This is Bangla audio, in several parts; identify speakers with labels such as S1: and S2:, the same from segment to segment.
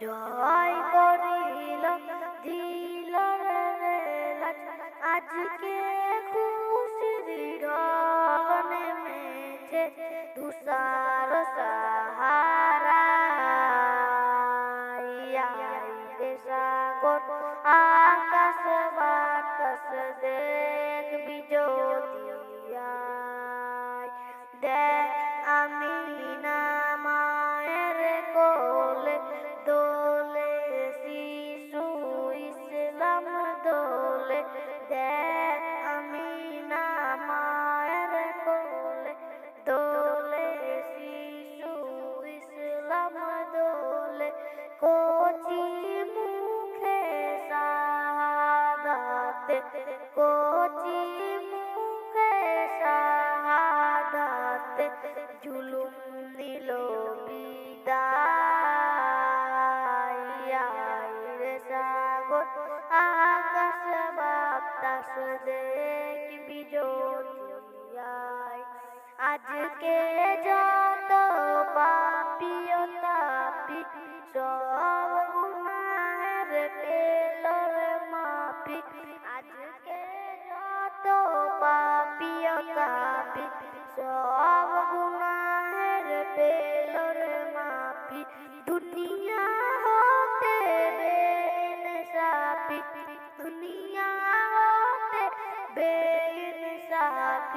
S1: জয় করিল দিল আজকে খুশির ঢল নেমেছে তুষার কোচি মুখে শাহাদাতে, কোচি মুখে শাহাদাতে, জুলুম দিল বিদায়। রে সাগর, আকাশ বাতাস দেখবি যদিয়ায় আজকে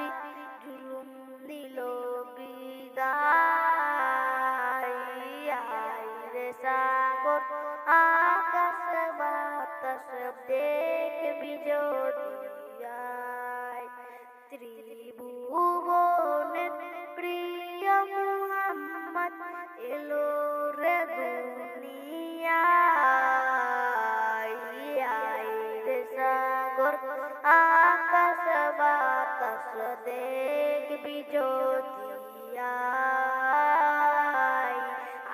S1: পাপি জুলুম দিল বিদায়। রে সাগর, আকাশ বাতাস দেখবি জোদিয়ায় ত্রিভুবনের প্রিয় মুহাম্মদ এলো রে দুনিয়ায়। রে সাগর যদি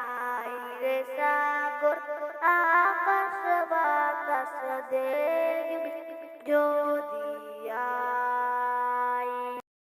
S1: আই রে সাগর আকাশ বাতাস দে।